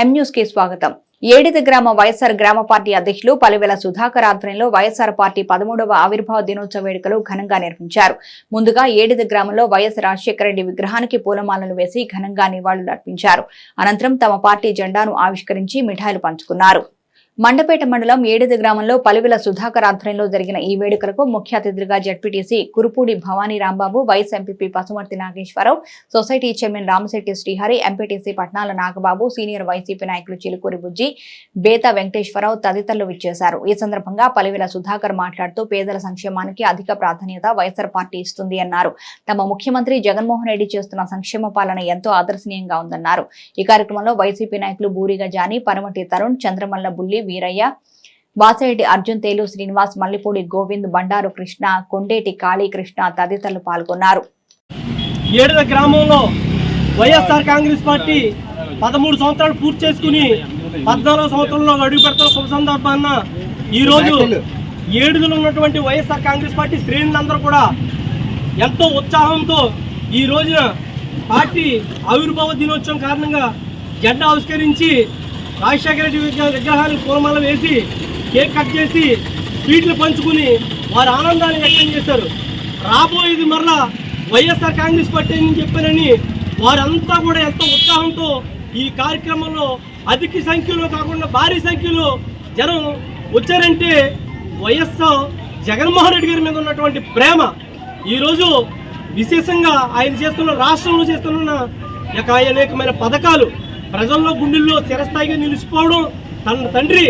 ఎం కి స్వాగతం. ఏడిద గ్రామ వైఎస్ఆర్ గ్రామ పార్టీ అధ్యక్షులు పలువెల సుధాకర్ ఆధ్వర్యంలో వైఎస్ఆర్ పార్టీ పదమూడవ ఆవిర్భావ దినోత్సవ వేడుకలు ఘనంగా నిర్వహించారు. ముందుగా ఏడిద గ్రామంలో వైఎస్ రాజశేఖర రెడ్డి విగ్రహానికి పూలమాలలు వేసి ఘనంగా నివాళులు అర్పించారు అనంతరం తమ పార్టీ జెండాను ఆవిష్కరించి మిఠాయిలు పంచుకున్నారు. మండపేట మండలం ఏడిద గ్రామంలో పలువెల సుధాకర్ ఆధ్వర్యంలో జరిగిన ఈ వేడుకలకు ముఖ్య అతిథులుగా ZPTC Kurupudi Bhavani Rambabu vice MPP Pasumarthi Nageswararao society chairman Ramasetti Srihari MPTC Patnala Nagababu senior YCP నాయకులు చిలుకూరి బుజ్జి బేత వెంకటేశ్వరరావు తదితరులు విచ్చేశారు. ఈ సందర్భంగా పలువెల సుధాకర్ మాట్లాడుతూ పేదల సంక్షేమానికి అధిక ప్రాధాన్యత వైఎస్ఆర్ పార్టీ ఇస్తుంది అన్నారు. తమ ముఖ్యమంత్రి జగన్మోహన్ రెడ్డి చేస్తున్న సంక్షేమ పాలన ఎంతో ఆదర్శనీయంగా ఉందన్నారు. ఈ కార్యక్రమంలో వైసీపీ నాయకులు బూరిగా జాని పరమటి తరుణ్ చంద్రమల్ల బుల్లి వీరయ్య. వాసిరెడ్డి అర్జున్ తేలు శ్రీనివాస్ మల్లిపూడి గోవింద్ బండారు కృష్ణ కొండేటి కాళీకృష్ణ తదితరులు పాల్గొన్నారు. ఏడుద గ్రామంలో వైఎస్ఆర్ కాంగ్రెస్ పార్టీ పదమూడు సంవత్సరాలు పూర్తి చేసుకుని పద్నాలుగు సంవత్సరంలో అడుగు పెడతారు శుభ సందర్భాన్న ఈరోజు ఏడుదలు ఉన్నటువంటి వైఎస్ఆర్ కాంగ్రెస్ పార్టీ శ్రేణులందరూ కూడా ఎంతో ఉత్సాహంతో ఈ రోజున పార్టీ ఆవిర్భావ దినోత్సవం కారణంగా జెండా ఆవిష్కరించి రాజశేఖర రెడ్డి విగ్రహానికి పూలమాల వేసి కేక్ కట్ చేసి స్వీట్లు పంచుకుని వారి ఆనందాన్ని వ్యక్తం చేశారు. రాబోయేది మరలా వైఎస్ఆర్ కాంగ్రెస్ పార్టీ అని చెప్పారని వారంతా కూడా ఎంతో ఉత్సాహంతో ఈ కార్యక్రమంలో అధిక సంఖ్యలో కాకుండా భారీ సంఖ్యలో జనం వచ్చారంటే వైఎస్ఆర్ జగన్మోహన్ రెడ్డి గారి మీద ఉన్నటువంటి ప్రేమ. ఈరోజు విశేషంగా ఆయన చేస్తున్న రాష్ట్రంలో చేస్తున్న అనేకమైన పథకాలు ప్రజల్లో గుండెల్లో చిరస్థాయిగా నిలిచిపోవడం తన తండ్రి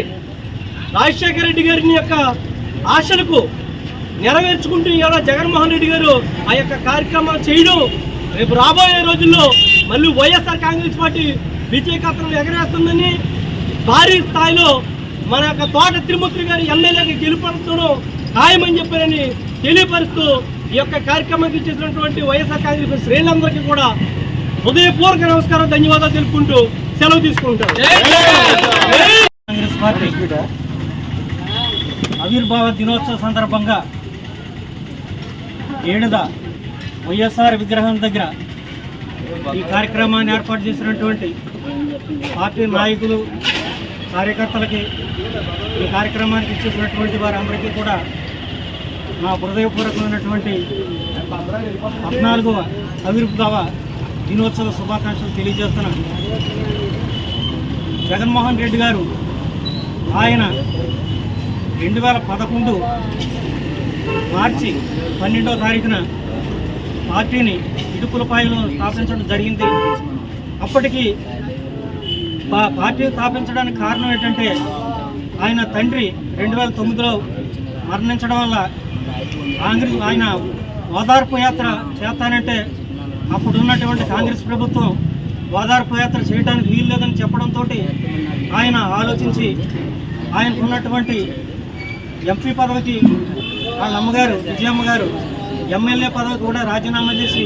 రాజశేఖర రెడ్డి గారిని యొక్క ఆశలకు నెరవేర్చుకుంటూ ఇవాళ జగన్మోహన్ రెడ్డి గారు ఆ యొక్క కార్యక్రమాలు చేయడం రేపు రాబోయే రోజుల్లో మళ్ళీ వైఎస్ఆర్ కాంగ్రెస్ పార్టీ విజయకాత్రం ఎగరేస్తుందని భారీ స్థాయిలో మన యొక్క తోట తిరుమూర్తి గారి ఎమ్మెల్యేకి గెలుపడడం ఖాయమని చెప్పారని తెలియపరుస్తూ ఈ యొక్క కార్యక్రమానికి చేసినటువంటి వైఎస్ఆర్ కాంగ్రెస్ శ్రేణులందరికీ కూడా హృదయపూర్వక నమస్కారం ధన్యవాదాలు తెలుపుకుంటూ సెలవు తీసుకుంటారు కాంగ్రెస్ పార్టీ ఆవిర్భావ దినోత్సవ సందర్భంగా ఏడుద వైఎస్ఆర్ విగ్రహం దగ్గర ఈ కార్యక్రమాన్ని ఏర్పాటు చేసినటువంటి పార్టీ నాయకులు కార్యకర్తలకి ఈ కార్యక్రమానికి ఇచ్చేసినటువంటి వారందరికీ కూడా నా హృదయపూర్వకమైనటువంటి పద్నాలుగవ ఆవిర్భావ దినోత్సవ శుభాకాంక్షలు తెలియజేస్తున్నాను జగన్మోహన్ రెడ్డి గారు ఆయన రెండు వేల పదకొండు మార్చి పన్నెండవ తారీఖున పార్టీని ఇడుపులపాయలో స్థాపించడం జరిగింది. అప్పటికి పార్టీ స్థాపించడానికి కారణం ఏంటంటే ఆయన తండ్రి రెండు వేల తొమ్మిదిలో మరణించడం వల్ల కాంగ్రెస్ ఆయన ఓదార్పు యాత్ర చేస్తానంటే అప్పుడు ఉన్నటువంటి కాంగ్రెస్ ప్రభుత్వం ఓదార్పు యాత్ర చేయడానికి వీలు లేదని చెప్పడంతో ఆయన ఆలోచించి ఆయనకు ఉన్నటువంటి ఎంపీ పదవికి వాళ్ళ అమ్మగారు విజయమ్మ గారు ఎమ్మెల్యే పదవి కూడా రాజీనామా చేసి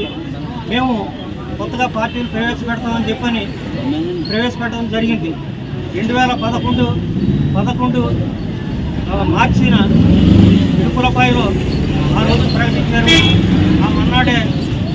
మేము కొత్తగా పార్టీని ప్రవేశపెడతామని చెప్పని ప్రవేశపెట్టడం జరిగింది. రెండు వేల పదకొండు పదకొండు మార్చిన ఇరుకులపాయలో ఆ రోజు ప్రకటించారు. ఆ మన్నాడే